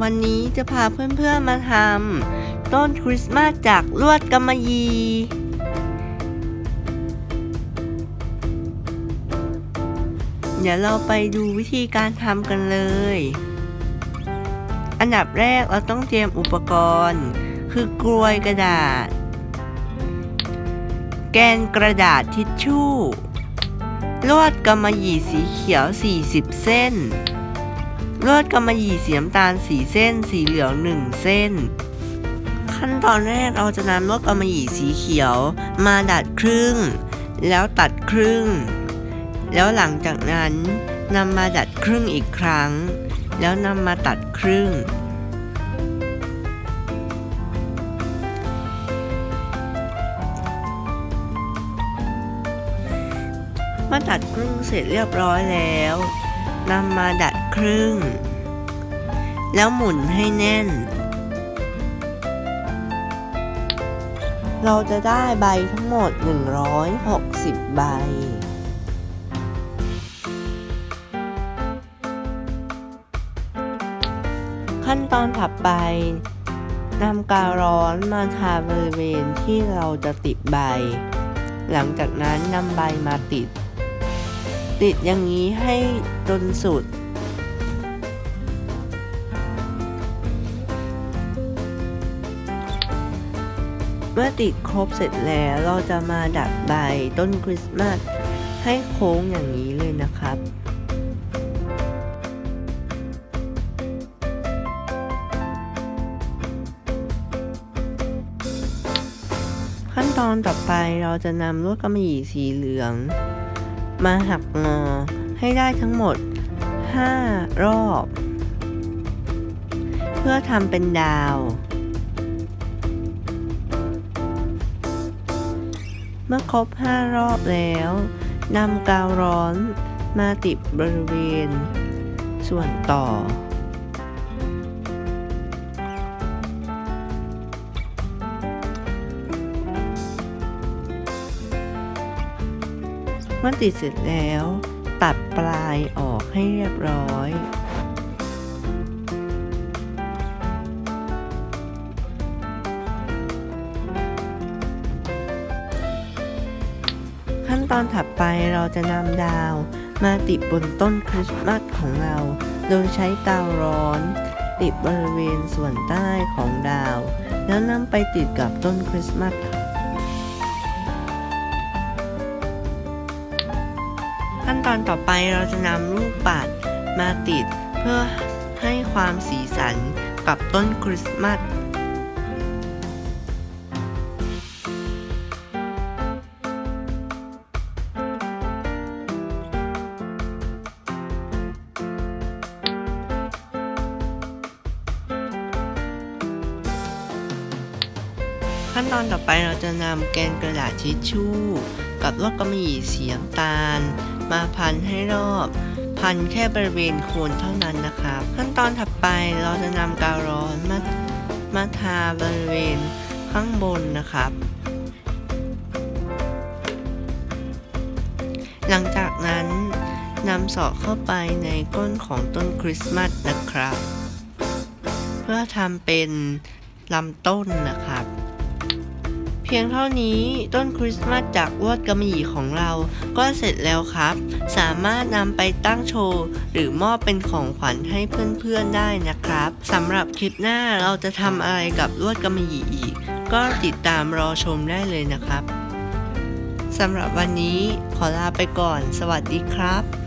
วันนี้จะพาเพื่อนๆมาทำต้นคริสต์มาสจากลวดกำมะหยี่เดี๋ยวเราไปดูวิธีการทำกันเลย อันดับแรกเราต้องเตรียมอุปกรณ์ คือกลวยกระดาษ แกนกระดาษทิชชู่ ลวดกำมะหยี่สีเขียว 40 เส้น ลวดกำมะหยี่สีน้ำตาล4เส้น สีเหลือง1เส้น ขั้นตอนแรกเราจะนำลวดกำมะหยี่สีเขียว มาดัดครึ่ง แล้วตัดครึ่ง แล้วหลังจากนั้นนำมาดัดครึ่งอีกครั้ง แล้วนำมาตัดครึ่งเมื่อตัดครึ่งเสร็จเรียบร้อยแล้วนำมาดัด ครึ่ง แล้วหมุนให้แน่น เราจะได้ใบทั้งหมด 160 ใบขั้นตอนถัดไปนำกาวร้อนมาทาบริเวณที่เราจะติดใบ หลังจากนั้นนำใบมาติด ติดอย่างนี้ให้จนสุด เมื่อติดครบเสร็จแล้วเราจะมาดัดใบต้นคริสต์มาสให้โค้งอย่างนี้เลยนะครับขั้นตอนต่อไปเราจะนำลวดกำมะหยี่สีเหลือง มาหักงอให้ได้ทั้งหมด 5 รอบ เพื่อทำเป็นดาว เมื่อครบ 5 รอบแล้วนำกาวร้อนมาติดบริเวณ ส่วนต่อ เมื่อติดเสร็จแล้ว ตัดปลายออกให้เรียบร้อย ขั้นตอนถัดไปเราจะนำดาว มาติดบนต้นคริสต์มาสของเรา โดยใช้กาวร้อน ติดบริเวณส่วนใต้ของดาว แล้วนำไปติดกับต้นคริสต์มาสขั้นตอนต่อไปเราจะนำลูกปัดมาติดเพื่อให้ความสีสันกับต้นคริสต์มาส ขั้นตอนต่อไปเราจะนำแกนกระดาษทิชชู่ กับลวดกำมะหยี่สีน้ำตาล มาพันให้รอบ พันแค่บริเวณโคนเท่านั้นนะครับ ขั้นตอนถัดไปเราจะนำกาวร้อนมามาทาบริเวณข้างบนนะครับ หลังจากนั้นนำสอดเข้าไปในก้นของต้นคริสต์มาสนะครับ เพื่อทำเป็นลำต้นนะครับ พียงเท่านี้ต้นคริสต์มาสจากลวดกำมะหยี่ของเราก็เสร็จแล้วครับ สามารถนำไปตั้งโชว์ หรือมอบเป็นของขวัญให้เพื่อนๆได้นะครับสำหรับคลิปหน้าเราจะทำอะไรกับลวดกำมะหยี่อีก ก็ติดตามรอชมได้เลยนะครับสำหรับวันนี้ขอลาไปก่อน สวัสดีครับ